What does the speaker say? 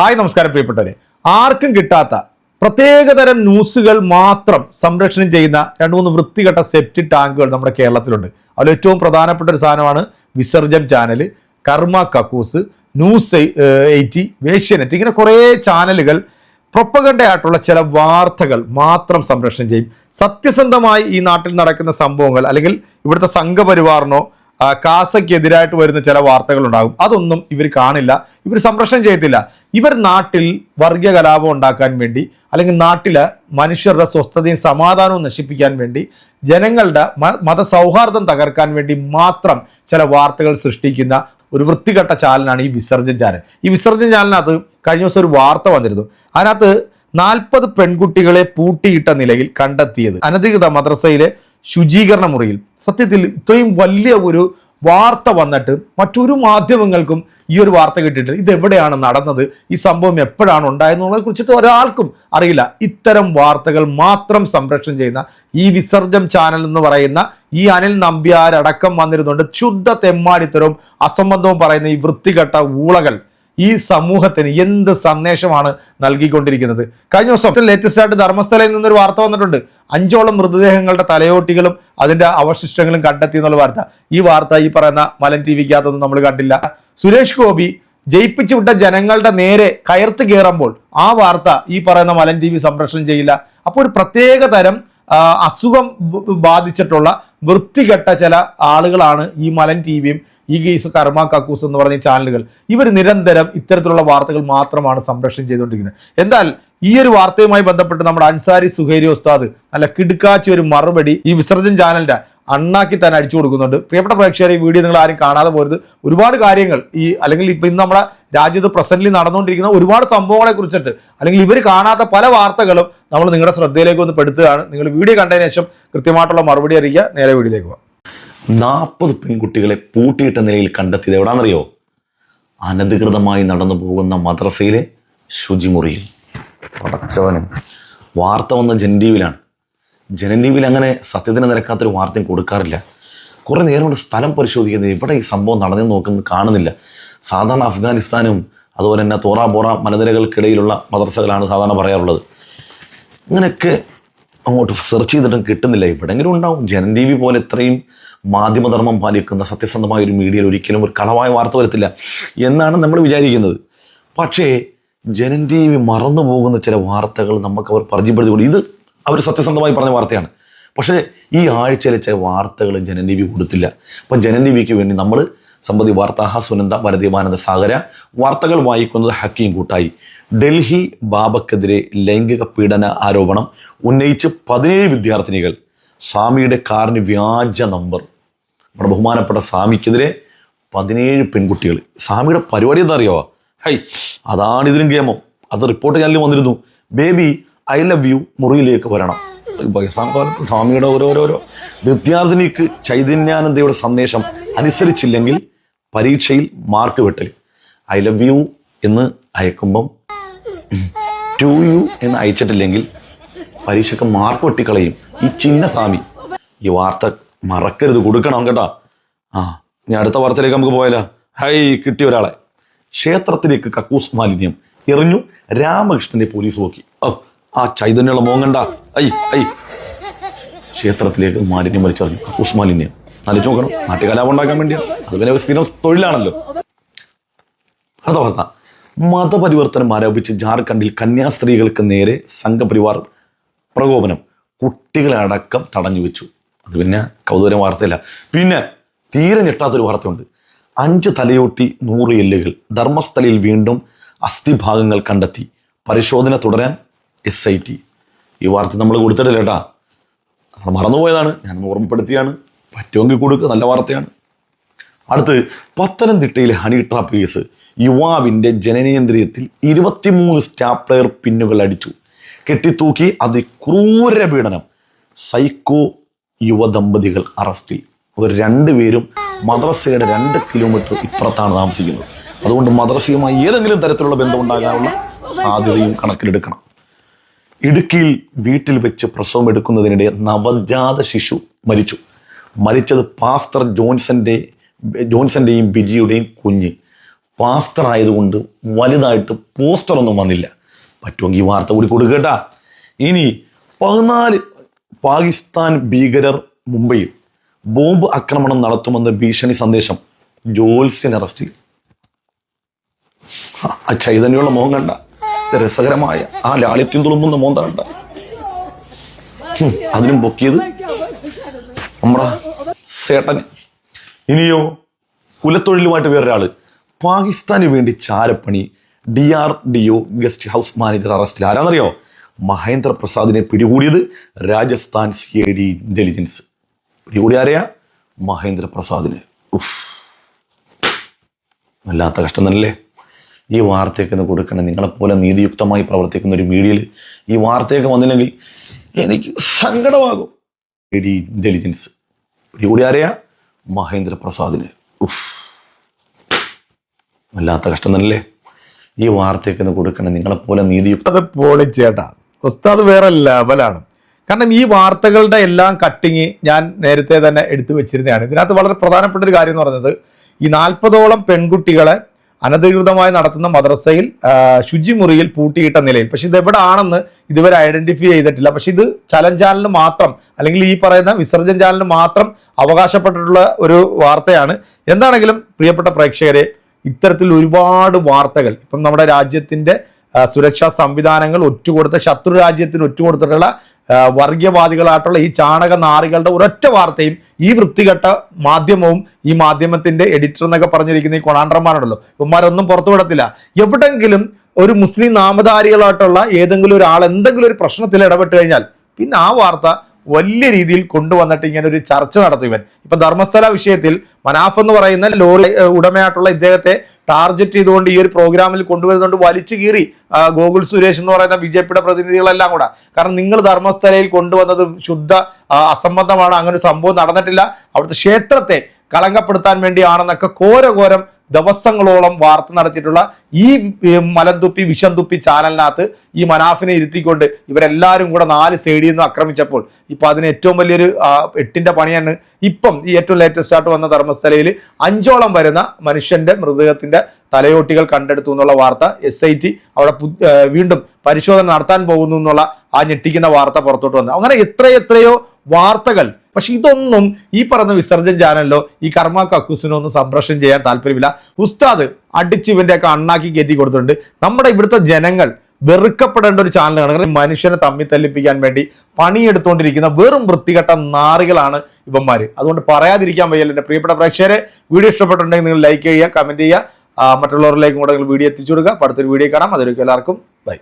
Hi നമസ്കാരം പ്രിയപ്പെട്ടവരെ. ആർക്കും കിട്ടാത്ത പ്രത്യേകതരം ന്യൂസുകൾ മാത്രം സംരക്ഷണം ചെയ്യുന്ന രണ്ട് മൂന്ന് വൃത്തികെട്ട സെപ്റ്റി ടാങ്കുകൾ നമ്മുടെ കേരളത്തിലുണ്ട്. അതിൽ ഏറ്റവും പ്രധാനപ്പെട്ട ഒരു സാധനമാണ് വിസർജം ചാനൽ കർമ്മ കക്കൂസ് ന്യൂസ് എയ്റ്റി വേഷ്യനെറ്റ് ഇങ്ങനെ കുറേ ചാനലുകൾ പ്രൊപ്പകണ്ടയായിട്ടുള്ള ചില വാർത്തകൾ മാത്രം സംരക്ഷണം ചെയ്യും. സത്യസന്ധമായി ഈ നാട്ടിൽ നടക്കുന്ന സംഭവങ്ങൾ അല്ലെങ്കിൽ ഇവിടുത്തെ സംഘപരിവാറിനോ കാസയ്ക്കെതിരായിട്ട് വരുന്ന ചില വാർത്തകൾ ഉണ്ടാകും അതൊന്നും ഇവർ കാണില്ല. ഇവർ സംരക്ഷണം ചെയ്യത്തില്ല. ഇവർ നാട്ടിൽ വർഗീയ കലാപം ഉണ്ടാക്കാൻ വേണ്ടി അല്ലെങ്കിൽ നാട്ടിലെ മനുഷ്യരുടെ സ്വസ്ഥതയും സമാധാനവും നശിപ്പിക്കാൻ വേണ്ടി ജനങ്ങളുടെ മതസൗഹാർദ്ദം തകർക്കാൻ വേണ്ടി മാത്രം ചില വാർത്തകൾ സൃഷ്ടിക്കുന്ന ഒരു വൃത്തികെട്ട ചാനലാണ് ഈ വിസർജൻ ചാനൽ. ഈ വിസർജൻ ചാനലിനകത്ത് കഴിഞ്ഞ ദിവസം ഒരു വാർത്ത വന്നിരുന്നു. അതിനകത്ത് നാൽപ്പത് പെൺകുട്ടികളെ പൂട്ടിയിട്ട നിലയിൽ കണ്ടെത്തിയത്. അനധികൃത മദ്രസയിലെ ശുചീകരണ മുറിയിൽ. സത്യത്തിൽ ഇത്രയും വലിയ ഒരു വാർത്ത വന്നിട്ട് മറ്റൊരു മാധ്യമങ്ങൾക്കും ഈ ഒരു വാർത്ത കിട്ടിയിട്ട് ഇത് എവിടെയാണ് നടന്നത്? ഈ സംഭവം എപ്പോഴാണ് ഉണ്ടായെന്നുള്ളതിനെ കുറിച്ചിട്ട് ഒരാൾക്കും അറിയില്ല. ഇത്തരം വാർത്തകൾ മാത്രം സംരക്ഷണം ചെയ്യുന്ന ഈ വിസർജം ചാനൽ എന്ന് പറയുന്ന ഈ അനിൽ നമ്പ്യാരടക്കം വന്നിരുന്നുണ്ട്. ശുദ്ധ തെമ്മാടിത്തരവും അസംബന്ധവും പറയുന്ന ഈ വൃത്തികെട്ട ഊളകൾ. ഈ സമൂഹത്തിന് എന്ത് സന്ദേശമാണ് നൽകിക്കൊണ്ടിരിക്കുന്നത്? കഴിഞ്ഞ ദിവസം ലേറ്റസ്റ്റ് ആയിട്ട് ധർമ്മസ്ഥലയിൽ നിന്നൊരു വാർത്ത വന്നിട്ടുണ്ട്. അഞ്ചോളം മൃതദേഹങ്ങളുടെ തലയോട്ടികളും അതിന്റെ അവശിഷ്ടങ്ങളും കണ്ടെത്തി എന്നുള്ള വാർത്ത. ഈ വാർത്ത ഈ പറയുന്ന മലൻ ടി വിക്കകത്തൊന്നും നമ്മൾ കണ്ടില്ല. സുരേഷ് ഗോപി ജയിപ്പിച്ചു വിട്ട ജനങ്ങളുടെ നേരെ കയർത്ത് കയറുമ്പോൾ ആ വാർത്ത ഈ പറയുന്ന മലൻ ടി വി സംരക്ഷണം ചെയ്യില്ല. അപ്പോൾ ഒരു പ്രത്യേക തരം അസുഖം ബാധിച്ചിട്ടുള്ള വൃത്തികെട്ട ചില ആളുകളാണ് ഈ മലൻ ടി വിയും ഈ ഗീസ് കർമ്മ കക്കൂസ് എന്ന് പറഞ്ഞ ചാനലുകൾ. ഇവർ നിരന്തരം ഇത്തരത്തിലുള്ള വാർത്തകൾ മാത്രമാണ് സംരക്ഷണം ചെയ്തുകൊണ്ടിരിക്കുന്നത്. എന്നാൽ ഈ ഒരു വാർത്തയുമായി ബന്ധപ്പെട്ട് നമ്മുടെ അൻസാരി സുഹേരി ഉസ്താദ് അല്ല കിടുക്കാച്ചി ഒരു മറുപടി ഈ വിസർജൻ ചാനലിന്റെ അണ്ണാക്കി തന്നെ അടിച്ചു കൊടുക്കുന്നുണ്ട്. പ്രിയപ്പെട്ട പ്രേക്ഷകരെ ഈ വീഡിയോ നിങ്ങൾ ആരും കാണാതെ പോരുത്. ഒരുപാട് കാര്യങ്ങൾ ഈ അല്ലെങ്കിൽ ഇപ്പം ഇന്ന് നമ്മുടെ രാജ്യത്ത് പ്രസന്റിൽ നടന്നുകൊണ്ടിരിക്കുന്ന ഒരുപാട് സംഭവങ്ങളെ കുറിച്ചിട്ട് അല്ലെങ്കിൽ ഇവർ കാണാത്ത പല വാർത്തകളും നമ്മൾ നിങ്ങളുടെ ശ്രദ്ധയിലേക്ക് ഒന്ന് പെടുത്തുകയാണ്. നിങ്ങൾ വീഡിയോ കണ്ടതിന് ശേഷം കൃത്യമായിട്ടുള്ള മറുപടി അറിയിക്കുക. നേരെ വീഡിയോയിലേക്ക് പോകാം. നാൽപ്പത് പെൺകുട്ടികളെ പൂട്ടിയിട്ട നിലയിൽ കണ്ടെത്തിയത് എവിടാണെന്നറിയോ? അനധികൃതമായി നടന്നു പോകുന്ന മദ്രസയിലെ ശുചിമുറിയിൽ. പടച്ചവനും വാർത്ത വന്ന ജൻഡീവിലാണ്. ജനന്റീവിൽ അങ്ങനെ സത്യത്തിന് നിരക്കാത്തൊരു വാർത്തയും കൊടുക്കാറില്ല. കുറേ നേരം കൊണ്ട് സ്ഥലം പരിശോധിക്കുന്നത് ഇവിടെ ഈ സംഭവം നടന്നു നോക്കുന്നത് കാണുന്നില്ല. സാധാരണ അഫ്ഗാനിസ്ഥാനും അതുപോലെ തന്നെ തോറ ബോറ മലനിരകൾക്കിടയിലുള്ള മദർസകളാണ് സാധാരണ പറയാറുള്ളത്. ഇങ്ങനെയൊക്കെ അങ്ങോട്ട് സെർച്ച് ചെയ്തിട്ടും കിട്ടുന്നില്ല. എവിടെയെങ്കിലും ഉണ്ടാവും. ജനൻ ടി വി പോലെ ഇത്രയും മാധ്യമധർമ്മം പാലിക്കുന്ന സത്യസന്ധമായ ഒരു മീഡിയയിൽ ഒരിക്കലും ഒരു കളവായ വാർത്ത വരത്തില്ല എന്നാണ് നമ്മൾ വിചാരിക്കുന്നത്. പക്ഷേ ജനൻ ടി വി മറന്നു പോകുന്ന ചില വാർത്തകൾ നമുക്ക് അവർ പരിചയപ്പെടുത്തിക്കൊണ്ട് ഇത് അവർ സത്യസന്ധമായി പറഞ്ഞ വാർത്തയാണ്. പക്ഷേ ഈ ആഴ്ചയിലെ ചില വാർത്തകൾ ജനൻ ടി വി കൊടുത്തില്ല. അപ്പം ജനൻ ടി വിക്ക് വേണ്ടി നമ്മൾ സമ്പതി വാർത്താഹ സുനന്ദ ഭരതീമാനന്ദ സാഗര വാർത്തകൾ വായിക്കുന്നത് ഹക്കീം കൂട്ടായി. ഡൽഹി ബാബക്കെതിരെ ലൈംഗിക പീഡന ആരോപണം ഉന്നയിച്ച് പതിനേഴ് വിദ്യാർത്ഥിനികൾ സ്വാമിയുടെ കാറിന് വ്യാജ നമ്പർ. നമ്മുടെ ബഹുമാനപ്പെട്ട സ്വാമിക്കെതിരെ പതിനേഴ് പെൺകുട്ടികൾ. സ്വാമിയുടെ പരിപാടി എന്താ അറിയാവോ? ഹൈ അതാണ് ഇതിലും ഗേമം അത് റിപ്പോർട്ട് ചാനലിൽ വന്നിരുന്നു. ബേബി ഐ ലവ് യു മുറിയിലേക്ക് വരണം. വയസ്സാകാലത്ത് സ്വാമിയുടെ ഓരോരോരോ വിദ്യാർത്ഥിനിക്ക് ചൈതന്യാനന്ദയുടെ സന്ദേശം അനുസരിച്ചില്ലെങ്കിൽ പരീക്ഷയിൽ മാർക്ക് വെട്ടൽ. ഐ ലവ് യു എന്ന് അയക്കുമ്പം ടു യു എന്ന് അയച്ചിട്ടില്ലെങ്കിൽ പരീക്ഷയ്ക്ക് മാർക്ക് വെട്ടിക്കളയും. ഈ ചിന്ന സ്വാമി ഈ വാർത്ത മറക്കരുത് കൊടുക്കണം കേട്ടോ. ആ ഇനി അടുത്ത വാർത്തയിലേക്ക് നമുക്ക് പോയാലോ? ഹൈ കിട്ടിയ ഒരാളെ. ക്ഷേത്രത്തിലേക്ക് കക്കൂസ് മാലിന്യം എറിഞ്ഞു രാമകൃഷ്ണനെ പോലീസ് നോക്കി. ഓ ആ ചൈതന്യമുള്ള മോങ്ങണ്ട ഐ ഐ. ക്ഷേത്രത്തിലേക്ക് മാലിന്യം വലിച്ചെറിഞ്ഞു. കക്കൂസ് മാലിന്യം നോക്കണം. നാട്ടുകലാപം ഉണ്ടാക്കാൻ വേണ്ടിയാണ് അത് പിന്നെ സ്ഥിരം തൊഴിലാണല്ലോ. അടുത്ത വാർത്ത. മതപരിവർത്തനം ആരോപിച്ച് ജാർഖണ്ഡിൽ കന്യാസ്ത്രീകൾക്ക് നേരെ സംഘപരിവാർ പ്രകോപനം കുട്ടികളടക്കം തടഞ്ഞു വെച്ചു. അത് പിന്നെ കൗതുകരം വാർത്തയില്ല. പിന്നെ തീരെ ഞെട്ടാത്തൊരു വാർത്തയുണ്ട്. അഞ്ച് തലയോട്ടി നൂറ് എല്ലുകൾ ധർമ്മസ്ഥലയിൽ വീണ്ടും അസ്ഥിഭാഗങ്ങൾ കണ്ടെത്തി. പരിശോധന തുടരാൻ എസ് ഐ ടി ഈ വാർത്ത നമ്മൾ കൊടുത്തിട്ടില്ല കേട്ടാ. നമ്മൾ മറന്നുപോയതാണ്. ഞാൻ ഓർമ്മപ്പെടുത്തിയാണ്. പറ്റുമെങ്കിൽ കൊടുക്കുക നല്ല വാർത്തയാണ്. അടുത്ത് പത്തനംതിട്ടയിലെ ഹണി ട്രാപ്പ് കേസ് യുവാവിന്റെ ജനനേന്ദ്രിയത്തിൽ ഇരുപത്തിമൂന്ന് സ്റ്റാപ്ലെയർ പിന്നുകൾ അടിച്ചു. കെട്ടിത്തൂക്കി അതിക്രൂര പീഡനം സൈക്കോ യുവദമ്പതികൾ അറസ്റ്റിൽ അവർ രണ്ടുപേരും മദ്രസയുടെ രണ്ട് കിലോമീറ്റർ ഇപ്പുറത്താണ് താമസിക്കുന്നത്. അതുകൊണ്ട് മദ്രസയുമായി ഏതെങ്കിലും തരത്തിലുള്ള ബന്ധമുണ്ടാകാനുള്ള സാധ്യതയും കണക്കിലെടുക്കണം. ഇടുക്കിയിൽ വീട്ടിൽ വെച്ച് പ്രസവം എടുക്കുന്നതിനിടെ നവജാത ശിശു മരിച്ചു. മരിച്ചത് പാസ്റ്റർ ജോൺസന്റെ ജോൺസന്റെയും ബിജിയുടെയും കുഞ്ഞ്. പാസ്റ്റർ ആയതുകൊണ്ട് വലുതായിട്ട് പോസ്റ്റർ ഒന്നും വന്നില്ല. പറ്റുമെങ്കിൽ വാർത്ത കൂടി കൊടുക്കട്ടാ ഇനി പതിനാല് പാകിസ്ഥാൻ ഭീകരർ മുംബൈയിൽ ബോംബ് ആക്രമണം നടത്തുമെന്ന ഭീഷണി സന്ദേശം ജോൽസ്യൻ അറസ്റ്റ് ചെയ്തു ആ ചൈതന്യമുള്ള മോഹം കണ്ട. രസകരമായ ആ ലാളിത്യം തുളുമ്പുന്ന മോന്ത കണ്ട ഹും, അതിനും പൊക്കിയത് നമ്മുടെ സേട്ടൻ ഇനിയോ കുലത്തൊഴിലുമായിട്ട് വേറൊരാൾ. പാകിസ്ഥാന് വേണ്ടി ചാരപ്പണി D R D O guest house manager അറസ്റ്റിൽ. ആരാന്നറിയോ? മഹേന്ദ്ര പ്രസാദിനെ പിടികൂടിയത് Rajasthan C I D intelligence. പിടികൂടി ആരെയാ? മഹേന്ദ്ര പ്രസാദിന്. വല്ലാത്ത കഷ്ടം തന്നെയല്ലേ? ഈ വാർത്തയൊക്കെ ഒന്ന് കൊടുക്കണം. നിങ്ങളെപ്പോലെ നീതിയുക്തമായി പ്രവർത്തിക്കുന്ന ഒരു മീഡിയയിൽ ഈ വാർത്തയൊക്കെ വന്നില്ലെങ്കിൽ എനിക്ക് സങ്കടമാകും. എഡി ഇന്റലിജൻസ് പിടികൂടി ആരെയാ? മഹേന്ദ്ര പ്രസാദിന്. വല്ലാത്ത കഷ്ടം തന്നെയല്ലേ? ഈ വാർത്തയൊക്കെ ഒന്ന് കൊടുക്കണം. നിങ്ങളെപ്പോലെ പോലെ ചേട്ടാ. ഉസ്താദ് വേറെ ലെവലാണ്. കാരണം ഈ വാർത്തകളുടെ എല്ലാം കട്ടിങ് ഞാൻ നേരത്തെ തന്നെ എടുത്തു വെച്ചിരുന്നതാണ്. ഇതിനകത്ത് വളരെ പ്രധാനപ്പെട്ട ഒരു കാര്യം എന്ന് പറയുന്നത് ഈ നാൽപ്പതോളം പെൺകുട്ടികളെ അനധികൃതമായി നടത്തുന്ന മദ്രസയിൽ ശുചിമുറിയിൽ പൂട്ടിയിട്ട നിലയിൽ. പക്ഷെ ഇത് എവിടെ ആണെന്ന് ഇതുവരെ ഐഡന്റിഫൈ ചെയ്തിട്ടില്ല. പക്ഷെ ഇത് ചലൻ ചാനലിന് മാത്രം അല്ലെങ്കിൽ ഈ പറയുന്ന വിസർജൻ ചാനലിന് മാത്രം അവകാശപ്പെട്ടിട്ടുള്ള ഒരു വാർത്തയാണ്. എന്താണെങ്കിലും പ്രിയപ്പെട്ട പ്രേക്ഷകരെ ഇത്തരത്തിൽ ഒരുപാട് വാർത്തകൾ ഇപ്പം നമ്മുടെ രാജ്യത്തിന്റെ സുരക്ഷാ സംവിധാനങ്ങൾ ഒറ്റുകൊടുത്ത ശത്രു രാജ്യത്തിന് ഒറ്റുകൊടുത്തിട്ടുള്ള വർഗീയവാദികളായിട്ടുള്ള ഈ ചാണക നാറികളുടെ ഒരൊറ്റ വാർത്തയും ഈ വൃത്തികെട്ട മാധ്യമവും ഈ മാധ്യമത്തിന്റെ എഡിറ്റർ എന്നൊക്കെ പറഞ്ഞിരിക്കുന്ന ഈ കൊണാണ്ടർമാരുണ്ടല്ലോ ഇവന്മാരൊന്നും പുറത്തുവിടത്തില്ല എവിടെങ്കിലും ഒരു മുസ്ലിം നാമധാരികളായിട്ടുള്ള ഏതെങ്കിലും ഒരാൾ എന്തെങ്കിലും ഒരു പ്രശ്നത്തിൽ ഇടപെട്ട് കഴിഞ്ഞാൽ പിന്നെ ആ വാർത്ത വലിയ രീതിയിൽ കൊണ്ടുവന്നിട്ട് ഇങ്ങനെ ഒരു ചർച്ച നടത്തും ഇവൻ. ഇപ്പൊ ധർമ്മസ്ഥല വിഷയത്തിൽ മനാഫ് എന്ന് പറയുന്ന ലോറി ഉടമയായിട്ടുള്ള ഇദ്ദേഹത്തെ ടാർഗറ്റ് ചെയ്തുകൊണ്ട് ഈ ഒരു പ്രോഗ്രാമിൽ കൊണ്ടുവരുന്നുണ്ട് വലിച്ചു കീറി ഗോകുൽ സുരേഷ് എന്ന് പറയുന്ന ബി ജെ പിയുടെ പ്രതിനിധികളെല്ലാം കൂടെ. കാരണം നിങ്ങൾ ധർമ്മസ്ഥലയിൽ കൊണ്ടുവന്നത് ശുദ്ധ അസംബന്ധമാണ്. അങ്ങനെ ഒരു സംഭവം നടന്നിട്ടില്ല. അവിടുത്തെ ക്ഷേത്രത്തെ കളങ്കപ്പെടുത്താൻ വേണ്ടിയാണെന്നൊക്കെ ഘോരഘോരം ദിവസങ്ങളോളം വാർത്ത നടത്തിയിട്ടുള്ള ഈ മലന്തുപ്പി വിഷന്തുപ്പി തുപ്പി ചാനലിനകത്ത് ഈ മനാഫിനെ ഇരുത്തിക്കൊണ്ട് ഇവരെല്ലാവരും കൂടെ നാല് സൈഡിൽ നിന്ന് ആക്രമിച്ചപ്പോൾ ഇപ്പം അതിന് ഏറ്റവും വലിയൊരു എട്ടിന്റെ പണിയാണ് ഇപ്പം ഈ ഏറ്റവും ലേറ്റസ്റ്റ് ആയിട്ട് വന്ന ധർമ്മസ്ഥലയിൽ അഞ്ചോളം വരുന്ന മനുഷ്യന്റെ മൃതദേഹത്തിന്റെ തലയോട്ടികൾ കണ്ടെടുത്തു എന്നുള്ള വാർത്ത എസ് ഐ ടി അവിടെ വീണ്ടും പരിശോധന നടത്താൻ പോകുന്നു എന്നുള്ള ആ ഞെട്ടിക്കുന്ന വാർത്ത പുറത്തോട്ട് വന്നു. അങ്ങനെ എത്രയെത്രയോ വാർത്തകൾ പക്ഷെ ഇതൊന്നും ഈ പറഞ്ഞ വിസർജൻ ചാനലിലോ ഈ കർമ്മ കക്കൂസിനോ ഒന്നും സംപ്രേഷണം ചെയ്യാൻ താല്പര്യമില്ല. ഉസ്താദ് അടിച്ച് ഇവന്റെ ഒക്കെ അണ്ണാക്കി കയറ്റി കൊടുത്തിട്ടുണ്ട്. നമ്മുടെ ഇവിടുത്തെ ജനങ്ങൾ വെറുക്കപ്പെടേണ്ട ഒരു ചാനലാണ്. കാരണം മനുഷ്യനെ തമ്മി തല്ലിപ്പിക്കാൻ വേണ്ടി പണിയെടുത്തുകൊണ്ടിരിക്കുന്ന വെറും വൃത്തികെട്ട നാറികളാണ് ഇവന്മാർ അതുകൊണ്ട് പറയാതിരിക്കാൻ വയ്യല്ല എന്റെ പ്രിയപ്പെട്ട പ്രേക്ഷകരെ. വീഡിയോ ഇഷ്ടപ്പെട്ടുണ്ടെങ്കിൽ നിങ്ങൾ ലൈക്ക് ചെയ്യുക കമന്റ് ചെയ്യുക. മറ്റുള്ളവരിലേക്കും കൂടെ നിങ്ങൾ വീഡിയോ എത്തിച്ചു കൊടുക്കുക. അടുത്തൊരു വീഡിയോ കാണാം. അതൊരു എല്ലാവർക്കും ബൈ.